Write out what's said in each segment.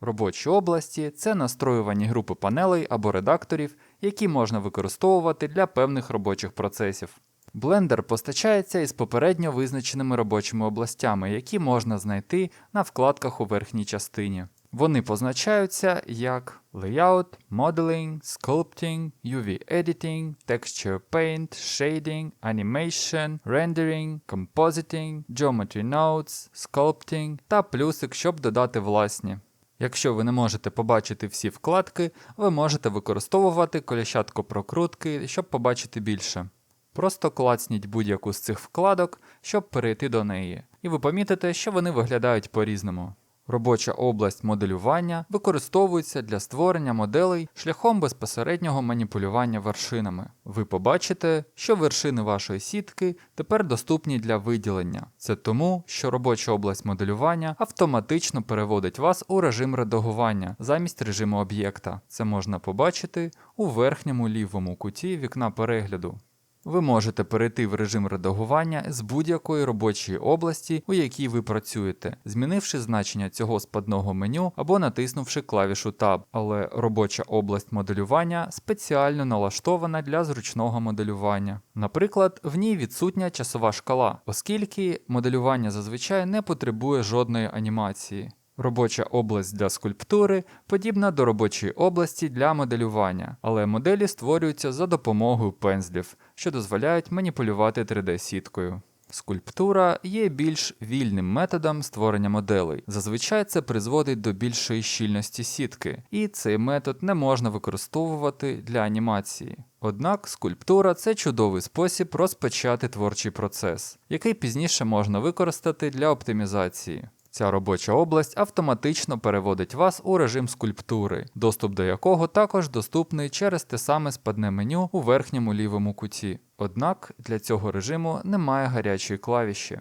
Робочі області це настроювані групи панелей або редакторів, які можна використовувати для певних робочих процесів. Blender постачається із попередньо визначеними робочими областями, які можна знайти на вкладках у верхній частині. Вони позначаються як Layout, Modeling, Sculpting, UV Editing, Texture Paint, Shading, Animation, Rendering, Compositing, Geometry Nodes, Sculpting та плюсик, щоб додати власні. Якщо ви не можете побачити всі вкладки, ви можете використовувати коліщатку прокрутки, щоб побачити більше. Просто клацніть будь-яку з цих вкладок, щоб перейти до неї, і ви помітите, що вони виглядають по-різному. Робоча область моделювання використовується для створення моделей шляхом безпосереднього маніпулювання вершинами. Ви побачите, що вершини вашої сітки тепер доступні для виділення. Це тому, що робоча область моделювання автоматично переводить вас у режим редагування замість режиму об'єкта. Це можна побачити у верхньому лівому куті вікна перегляду. Ви можете перейти в режим редагування з будь-якої робочої області, у якій ви працюєте, змінивши значення цього спадного меню або натиснувши клавішу Tab, але робоча область моделювання спеціально налаштована для зручного моделювання. Наприклад, в ній відсутня часова шкала, оскільки моделювання зазвичай не потребує жодної анімації. Робоча область для скульптури подібна до робочої області для моделювання, але моделі створюються за допомогою пензлів, що дозволяють маніпулювати 3D-сіткою. Скульптура є більш вільним методом створення моделей. Зазвичай це призводить до більшої щільності сітки, і цей метод не можна використовувати для анімації. Однак скульптура це чудовий спосіб розпочати творчий процес, який пізніше можна використати для оптимізації. Ця робоча область автоматично переводить вас у режим скульптури, доступ до якого також доступний через те саме спадне меню у верхньому лівому куті. Однак для цього режиму немає гарячої клавіші.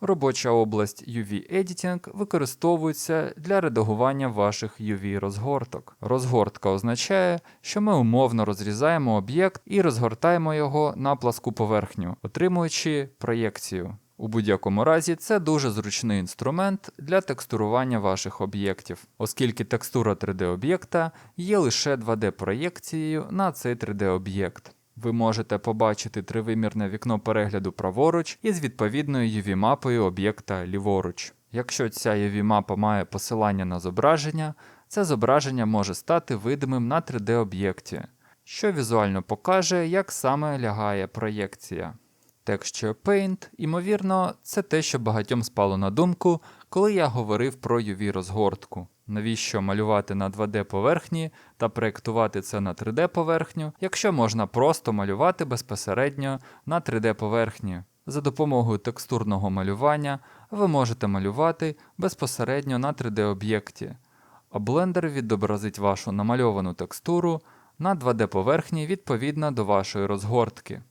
Робоча область UV Editing використовується для редагування ваших UV розгорток. Розгортка означає, що ми умовно розрізаємо об'єкт і розгортаємо його на пласку поверхню, отримуючи проєкцію. У будь-якому разі це дуже зручний інструмент для текстурування ваших об'єктів, оскільки текстура 3D-об'єкта є лише 2D-проєкцією на цей 3D-об'єкт. Ви можете побачити тривимірне вікно перегляду праворуч із відповідною UV-мапою об'єкта ліворуч. Якщо ця UV-мапа має посилання на зображення, це зображення може стати видимим на 3D-об'єкті, що візуально покаже, як саме лягає проєкція. Texture Paint, ймовірно, це те, що багатьом спало на думку, коли я говорив про UV розгортку. Навіщо малювати на 2D поверхні та проєктувати це на 3D поверхню, якщо можна просто малювати безпосередньо на 3D поверхні. За допомогою текстурного малювання ви можете малювати безпосередньо на 3D-об'єкті, а Blender відобразить вашу намальовану текстуру на 2D поверхні відповідно до вашої розгортки.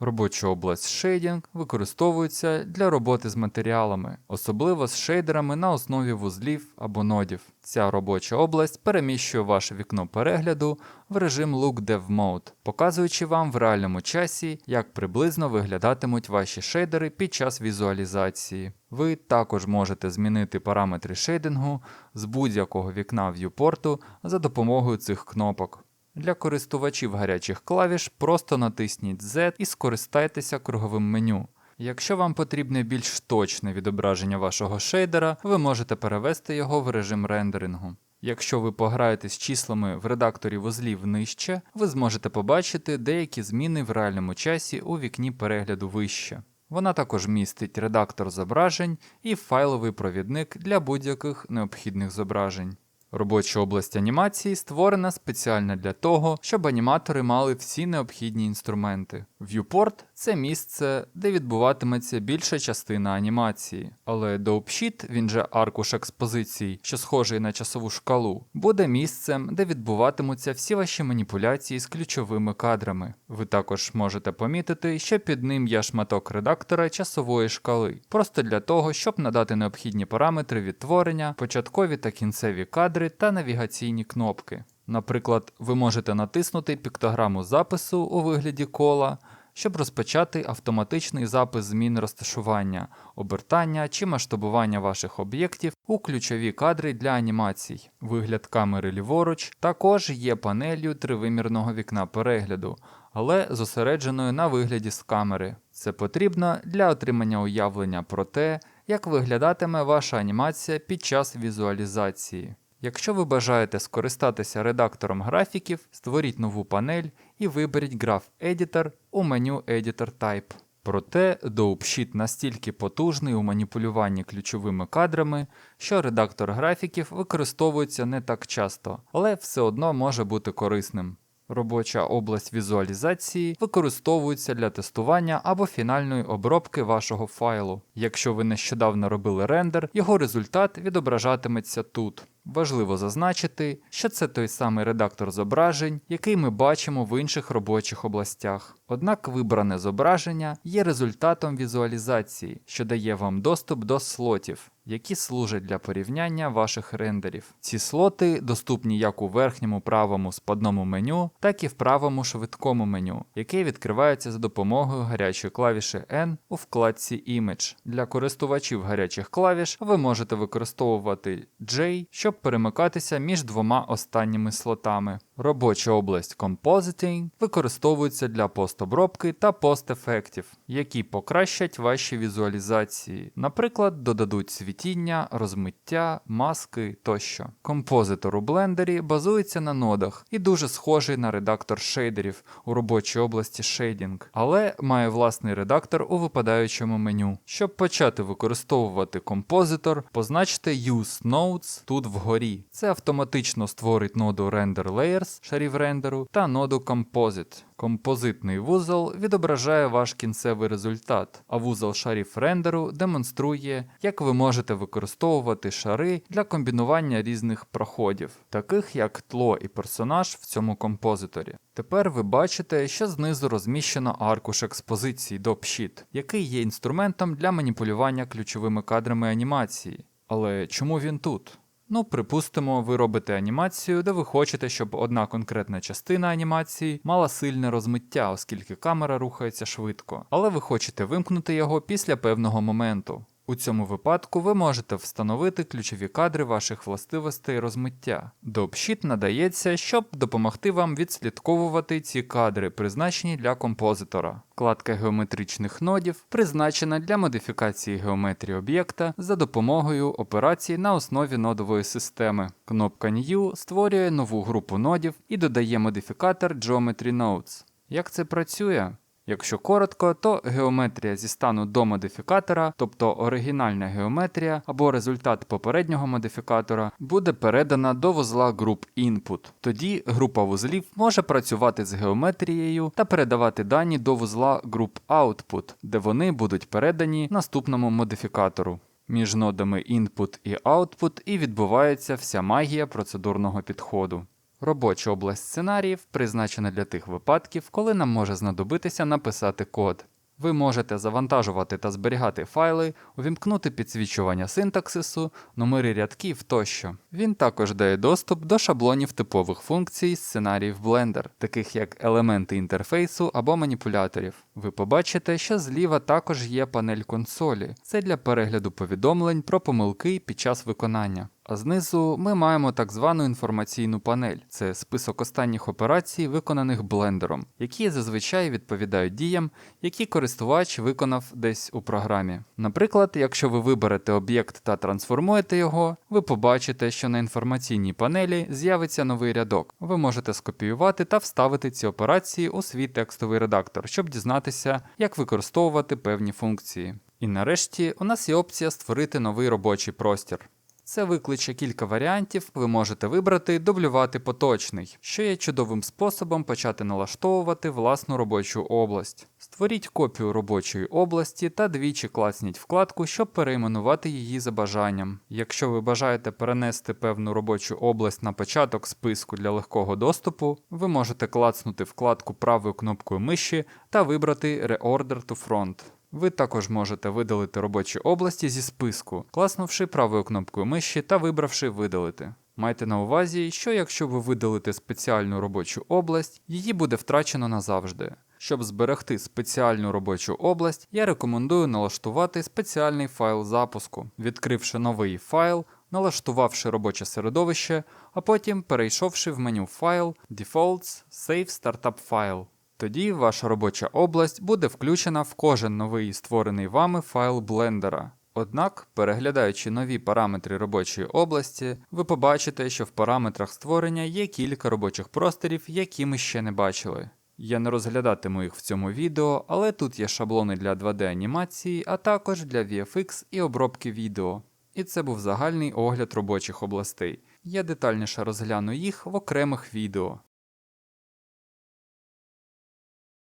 Робоча область Shading використовується для роботи з матеріалами, особливо з шейдерами на основі вузлів або нодів. Ця робоча область переміщує ваше вікно перегляду в режим Look Dev Mode, показуючи вам в реальному часі, як приблизно виглядатимуть ваші шейдери під час візуалізації. Ви також можете змінити параметри шейдингу з будь-якого вікна в'юпорту за допомогою цих кнопок. Для користувачів гарячих клавіш просто натисніть Z і скористайтеся круговим меню. Якщо вам потрібне більш точне відображення вашого шейдера, ви можете перевести його в режим рендерингу. Якщо ви пограєте з числами в редакторі вузлів нижче, ви зможете побачити деякі зміни в реальному часі у вікні перегляду вище. Вона також містить редактор зображень і файловий провідник для будь-яких необхідних зображень. Робоча область анімації створена спеціально для того, щоб аніматори мали всі необхідні інструменти. Viewport – це місце, де відбуватиметься більша частина анімації, але Dope він же аркуш експозицій, що схожий на часову шкалу, буде місцем, де відбуватимуться всі ваші маніпуляції з ключовими кадрами. Ви також можете помітити, що під ним є шматок редактора часової шкали, просто для того, щоб надати необхідні параметри відтворення, початкові та кінцеві кадри та навігаційні кнопки. Наприклад, ви можете натиснути піктограму запису у вигляді кола, щоб розпочати автоматичний запис змін розташування, обертання чи масштабування ваших об'єктів у ключові кадри для анімацій. Вигляд камери ліворуч також є панелью тривимірного вікна перегляду, але зосередженою на вигляді з камери. Це потрібно для отримання уявлення про те, як виглядатиме ваша анімація під час візуалізації. Якщо ви бажаєте скористатися редактором графіків, створіть нову панель і виберіть Graph Editor у меню Editor Type. Проте DopeSheet настільки потужний у маніпулюванні ключовими кадрами, що редактор графіків використовується не так часто, але все одно може бути корисним. Робоча область візуалізації використовується для тестування або фінальної обробки вашого файлу. Якщо ви нещодавно робили рендер, його результат відображатиметься тут. Важливо зазначити, що це той самий редактор зображень, який ми бачимо в інших робочих областях. Однак вибране зображення є результатом візуалізації, що дає вам доступ до слотів, які служать для порівняння ваших рендерів. Ці слоти доступні як у верхньому правому спадному меню, так і в правому швидкому меню, яке відкривається за допомогою гарячої клавіші N у вкладці Image. Для користувачів гарячих клавіш ви можете використовувати J, щоб перемикатися між двома останніми слотами. Робоча область Compositing використовується для постобробки та постефектів, які покращать ваші візуалізації, наприклад, додадуть світіння, розмиття, маски тощо. Композитор у блендері базується на нодах і дуже схожий на редактор шейдерів у робочій області Shading, але має власний редактор у випадаючому меню. Щоб почати використовувати композитор, позначте Use Nodes тут вгорі. Це автоматично створить ноду Render Layers шарів рендеру та ноду Composite. Композитний вузол відображає ваш кінцевий результат, а вузол шарів рендеру демонструє, як ви можете використовувати шари для комбінування різних проходів, таких як тло і персонаж в цьому композиторі. Тепер ви бачите, що знизу розміщено аркуш експозиції DopSheet, який є інструментом для маніпулювання ключовими кадрами анімації. Але чому він тут? Ну, припустимо, ви робите анімацію, де ви хочете, щоб одна конкретна частина анімації мала сильне розмиття, оскільки камера рухається швидко, але ви хочете вимкнути його після певного моменту. У цьому випадку ви можете встановити ключові кадри ваших властивостей розмиття. DopSheet надається, щоб допомогти вам відслідковувати ці кадри, призначені для композитора. Вкладка геометричних нодів призначена для модифікації геометрії об'єкта за допомогою операцій на основі нодової системи. Кнопка New створює нову групу нодів і додає модифікатор Geometry Nodes. Як це працює? Якщо коротко, то геометрія зі стану до модифікатора, тобто оригінальна геометрія або результат попереднього модифікатора, буде передана до вузла груп Input. Тоді група вузлів може працювати з геометрією та передавати дані до вузла груп Output, де вони будуть передані наступному модифікатору. Між нодами Input і Output і відбувається вся магія процедурного підходу. Робоча область сценаріїв призначена для тих випадків, коли нам може знадобитися написати код. Ви можете завантажувати та зберігати файли, увімкнути підсвічування синтаксису, номери рядків тощо. Він також дає доступ до шаблонів типових функцій сценаріїв Blender, таких як елементи інтерфейсу або маніпуляторів. Ви побачите, що зліва також є панель консолі. Це для перегляду повідомлень про помилки під час виконання. А знизу ми маємо так звану інформаційну панель це список останніх операцій, виконаних блендером, які зазвичай відповідають діям, які користувач виконав десь у програмі. Наприклад, якщо ви виберете об'єкт та трансформуєте його, ви побачите, що на інформаційній панелі з'явиться новий рядок. Ви можете скопіювати та вставити ці операції у свій текстовий редактор, щоб дізнатися, як використовувати певні функції. І нарешті у нас є опція створити новий робочий простір. Це викличе кілька варіантів, ви можете вибрати дублювати поточний, що є чудовим способом почати налаштовувати власну робочу область. Створіть копію робочої області та двічі класніть вкладку, щоб перейменувати її за бажанням. Якщо ви бажаєте перенести певну робочу область на початок списку для легкого доступу, ви можете клацнути вкладку правою кнопкою миші та вибрати Reorder to Front. Ви також можете видалити робочі області зі списку, класнувши правою кнопкою миші та вибравши Видалити. Майте на увазі, що якщо ви видалите спеціальну робочу область, її буде втрачено назавжди. Щоб зберегти спеціальну робочу область, я рекомендую налаштувати спеціальний файл запуску, відкривши новий файл, налаштувавши робоче середовище, а потім перейшовши в меню файл Defaults Save Startup File. Тоді ваша робоча область буде включена в кожен новий створений вами файл блендера. Однак, переглядаючи нові параметри робочої області, ви побачите, що в параметрах створення є кілька робочих просторів, які ми ще не бачили. Я не розглядатиму їх в цьому відео, але тут є шаблони для 2D анімації, а також для VFX і обробки відео. І це був загальний огляд робочих областей. Я детальніше розгляну їх в окремих відео.